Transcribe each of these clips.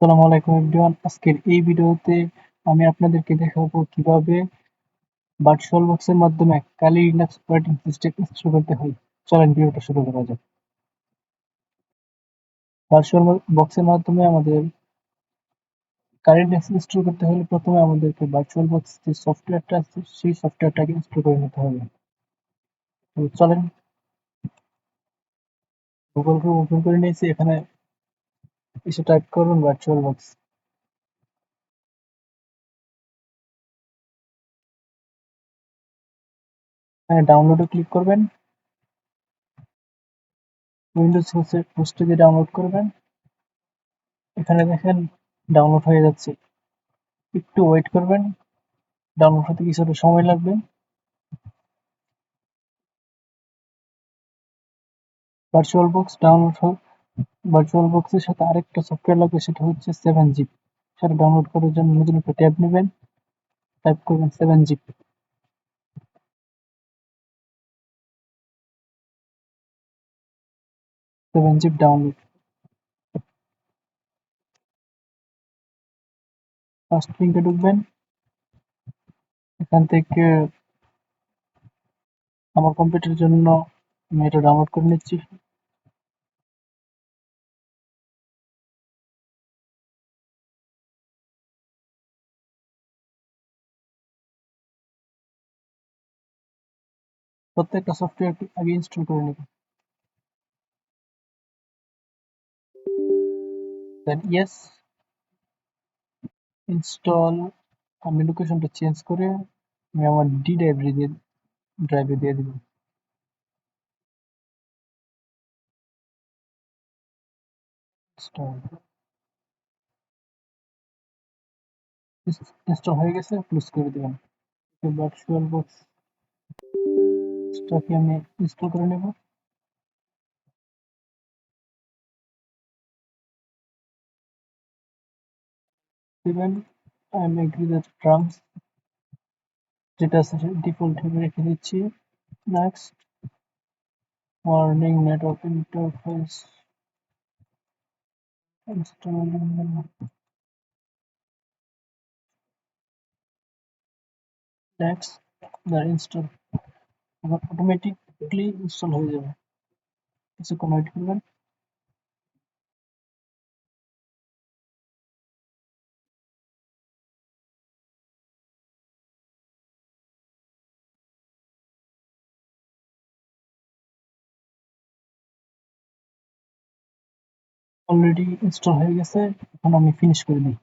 আসসালামু আলাইকুম এভরিওয়ান আজকের এই ভিডিওতে আমি আপনাদেরকে দেখাবো কীভাবে ভার্চুয়াল বক্সের মাধ্যমে Kali Linux operating system install করতে হয়। চলেন ভিডিওটা শুরু করা যাক। ভার্চুয়াল বক্সের মাধ্যমে আমাদের কালি লিনাক্স ইনস্টল করতে হলে প্রথমে আমাদেরকে ভার্চুয়াল বক্স যে সফটওয়্যারটা আছে, সেই সফটওয়্যারটাকে ইনস্টল করে নিতে হবে। তো চলেন গুগল ক্রোম ওপেন করে নিয়েছি। এখানে এসে টাইপ করুন ভার্চুয়াল বক্স এখানে ডাউনলোডে ক্লিক করবেন। উইন্ডোজ হোস্টে দিয়ে ডাউনলোড করবেন। এখানে দেখেন ডাউনলোড হয়ে যাচ্ছে। একটু ওয়েট করবেন। ডাউনলোড হতে কিছুটা সময় লাগবে। ভার্চুয়াল বক্স ডাউনলোড হোক। ভার্চুয়াল বক্সের সাথে আরেকটা সফটওয়্যার লাগবে, সেটা হচ্ছে সেভেন জিপ সেটা ডাউনলোড করার জন্য নতুন একটা ট্যাব নেবেন টাইপ করবেন seven zip seven zip download first লিঙ্কে ঢুকবেন। এখান থেকে আমার কম্পিউটারের জন্য আমি এটা ডাউনলোড করে নিচ্ছি। প্রত্যেকটা সফটওয়্যার আগে ইনস্টল করে নেব। দেন ইয়েস ইনস্টল আমি লোকেশনটা চেঞ্জ করে আমি আমার ডি ড্রাইভে দিয়ে ড্রাইভে দিয়ে দিব। ইনস্টল হয়ে গেছে ক্লোজ করে দেবেন ভার্চুয়াল বক্সটাকে আমি ইনস্টল করে নেব দেবেন I am agree that terms যেটা আছে ডিফল্ট হিসেবে রেখে দিচ্ছি। Next warning network interface next, the install আবার অটোমেটিকলি ইনস্টল হয়ে যাবে। কিছুক্ষণ ওয়েট করবেন? অলরেডি ইনস্টল হয়ে গেছে, এখন আমি ফিনিশ করে দিই।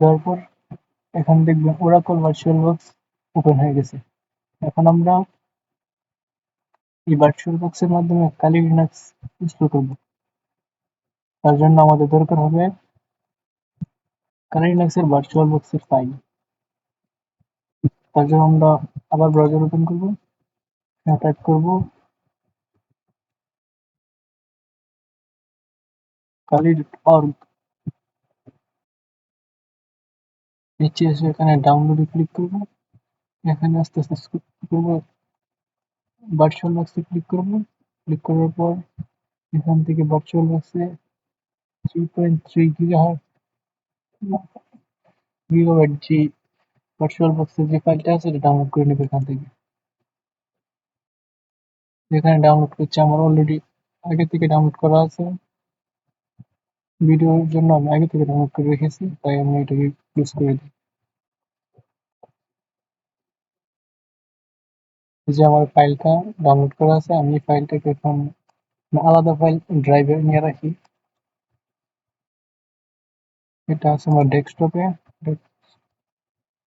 তারপর এখন দেখবেন ওরাকল ভার্চুয়াল বক্স ওপেন হয়ে গেছে। এখন আমরা এই ভার্চুয়াল বক্সের মাধ্যমে কালি লিনাক্স ইনস্টল করব। তার জন্য আমাদের দরকার হবে কালি লিনাক্সের ভার্চুয়াল বক্সের ফাইল তার জন্য আমরা আবার ব্রাউজার ওপেন করব টাইপ করব কালি অর্গ নিচে এসে এখানে ডাউনলোডে ক্লিক করব। এখানে আস্তে আস্তে করব। ভার্চুয়াল বক্সে ক্লিক করব। ক্লিক করার পর এখান থেকে ভার্চুয়াল বক্সে three point three gigahertz gigabyte যে ভার্চুয়াল বক্সের যে ফাইলটা আছে, এটা ডাউনলোড করে নেবে এখান থেকে। যেখানে ডাউনলোড করছে আমার অলরেডি আগে থেকে ডাউনলোড করা আছে। ভিডিওর জন্য আমি আগে থেকে ডাউনলোড করে রেখেছি, তাই আমি এটাকে ইউজ করে দিই যে আমার ফাইলটা ডাউনলোড করা আছে আমি এই ফাইলটাকে এখন আলাদা ফাইল ড্রাইভে নিয়ে রাখি এটা আছে আমার ডেস্কটপে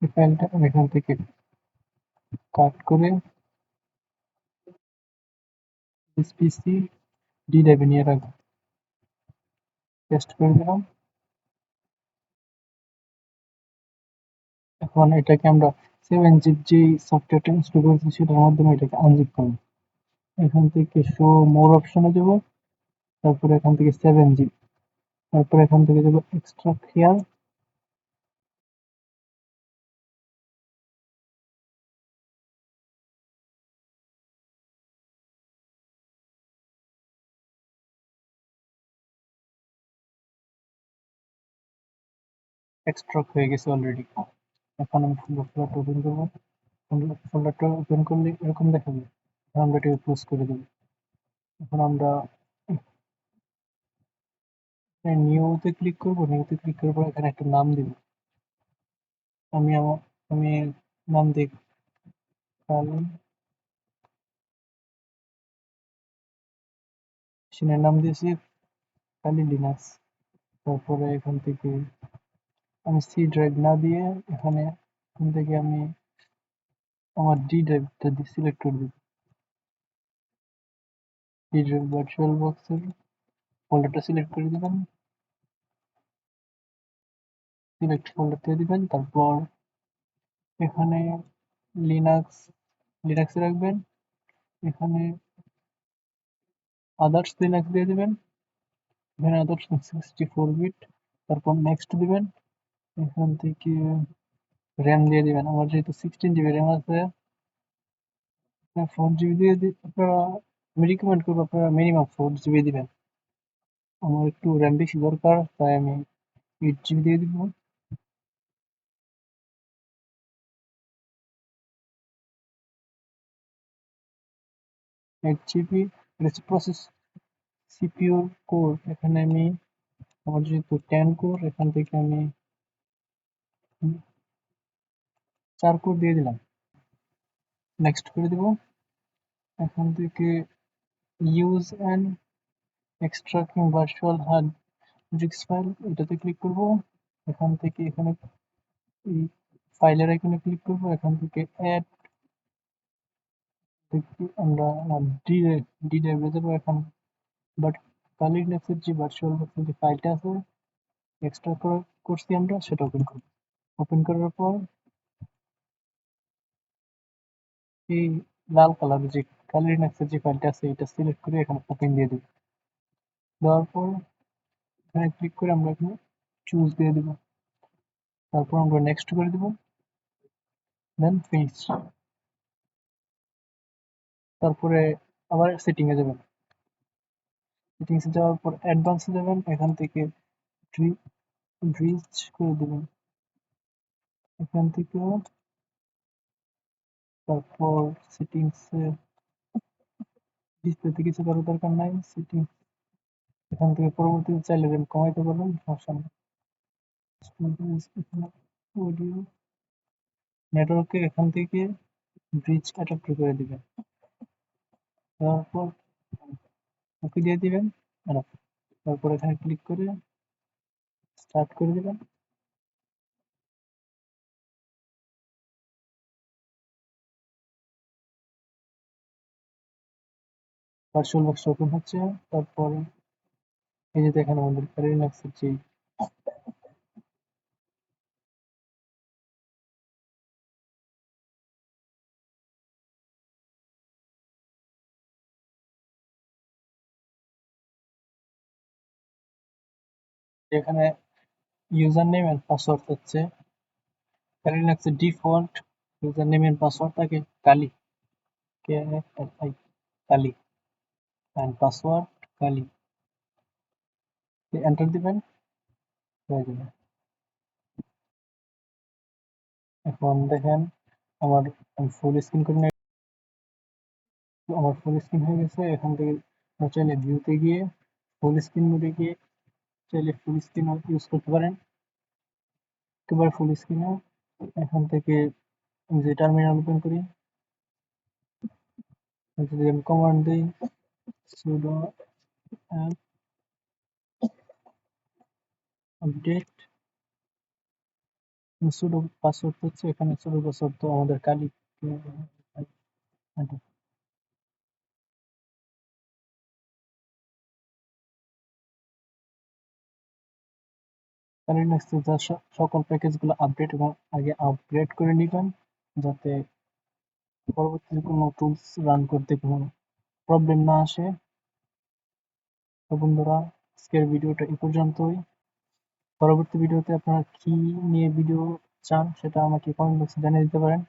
এই ফাইলটা আমি এখান থেকে কাট করে পিসি ডি ড্রাইভে নিয়ে রাখব টেস্ট করে দিলাম এখন এটাকে আমরা সেভেন জিপ যে সফটওয়্যারটা ইনস্টল করেছি সেটার মাধ্যমে এটাকে আনজিপ করব। এখান থেকে শো মোর অপশনে যাব, তারপরে এখান থেকে সেভেন জিপ তারপরে এখান থেকে যাব এক্সট্রা হেয়ার এক্সট্রাক হয়ে গেছে অলরেডি এখন আমি ফোল্ডারটা ওপেন করব। ফোল্ডারটা ওপেন করলে এরকম দেখাবে। আমরা ক্লোজ করে এখন আমরা নিউতে ক্লিক করব। নিউতে ক্লিক করার পর এখানে একটা নাম দিব। আমি আমার, আমি নাম দিই মেশিনের নাম দিয়েছি তারপরে এখান থেকে আমি সি ড্রাইভ না দিয়ে এখানে, এখান থেকে আমি আমার ডি ড্রাইভটা সিলেক্ট করে দিব। ডি ড্রাইভ ভার্চুয়াল বক্সের ফোল্ডারটা সিলেক্ট করে দিবেন। সিলেক্ট ফোল্ডার দিয়ে দিবেন, তারপর এখানে লিনাক্স লিনাক্সে রাখবেন। এখানে আদার্স লিনাক্স দিয়ে দিবেন। এখানে আদার্স সিক্সটি ফোর বিট তারপর নেক্সট দিবেন। এখান থেকে র্যাম দিয়ে দিবেন। আমার যেহেতু সিক্সটিন জিবি র্যাম আছে ফোর জিবি দিয়ে আপনারা আমি রিকমেন্ড করব আপনারা মিনিমাম ফোর জিবি দিবেন। আমার একটু র্যাম বেশি দরকার, তাই আমি এইট জিবি দিয়ে দিব। Eight GB process CPU core এখানে আমি, আমার যেহেতু টেন কোর এখান থেকে আমি চার কোর দিয়ে দিলাম। নেক্সট করে দিব। এখান থেকে use and extracting virtual hard disk file এটাতে ক্লিক করব। এখান থেকে এখানে এই ফাইলের আইকনে ক্লিক করব। এখান থেকে অ্যাড থেকে আমরা ডি ডি ড্রাইভে যাব এখন। বাট কালি লিনাক্সের যে ভার্চুয়াল বক্সের যে ফাইলটা আছে এক্সট্রা করছি আমরা সেটা ওপেন করব। ওপেন করার পর এই লাল কালারের যে কালি লিনাক্সের যে ফাইলটা আছে, এটা সিলেক্ট করে এখানে ওপেন দিয়ে দেব। দেওয়ার পর এখানে ক্লিক করে আমরা এখানে চুজ দিয়ে দেব। তারপর আমরা নেক্সট করে দেব। দেন ফিনিশ তারপরে আবার সেটিং এ যাবেন। সেটিংসে যাওয়ার পর অ্যাডভান্সে যাবেন। এখান থেকে ব্রিজ করে দেবেন। এখান থেকে তারপর সেটিংসে ডিসপ্লেতে কিছু করার দরকার নাই সেটিংস এখান থেকে পরবর্তীতে চাইলে র্যাম কমাইতে পারবেন, সমস্যা অডিও নেটওয়ার্কে এখান থেকে ব্রিজ অ্যাডাপ্টার করে দিবেন। তারপর ওকে দিয়ে দিবেন। তারপর এখানে ক্লিক করে স্টার্ট করে দিবেন। ভার্চুয়াল বক্স ওপেন হচ্ছে, তারপর এই যে দেখেন আমাদের লিনাক্সের যে এখানে ইউজার নেম এন্ড পাসওয়ার্ড হচ্ছে। লিনাক্সের default user name and password থাকে Kali K L I Kali. And password Kali enter দিবেন হয়ে যাবে এখন দেখেন আমার ফুল স্ক্রিন করে আমার ফুল স্ক্রিন হয়ে গেছে। এখান থেকে চাইলে ভিউতে গিয়ে ফুল স্ক্রিন মোডে গিয়ে চাইলে ফুল স্ক্রিন ইউজ করতে পারেন। একেবারে ফুল স্ক্রিনে এখান থেকে যে টার্মিনাল ওপেন করি। যদি আমি কমান্ড দিই sudo app update sudo password হচ্ছে এখানে সুডো পাসওয়ার্ড তো আমাদের কালি লিনাক্সে যা স- সকল প্যাকেজগুলো আপডেট এবং আগে আপগ্রেড করে নেবেন, যাতে পরবর্তীতে কোনো টুলস রান করতে কোনো প্রবলেম না আসে। তো বন্ধুরা, আজকের ভিডিওটা এ পর্যন্তই। পরবর্তী ভিডিওতে আপনারা কি নিয়ে ভিডিও চান সেটা আমাকে কমেন্ট বক্সে জানিয়ে দিতে পারেন।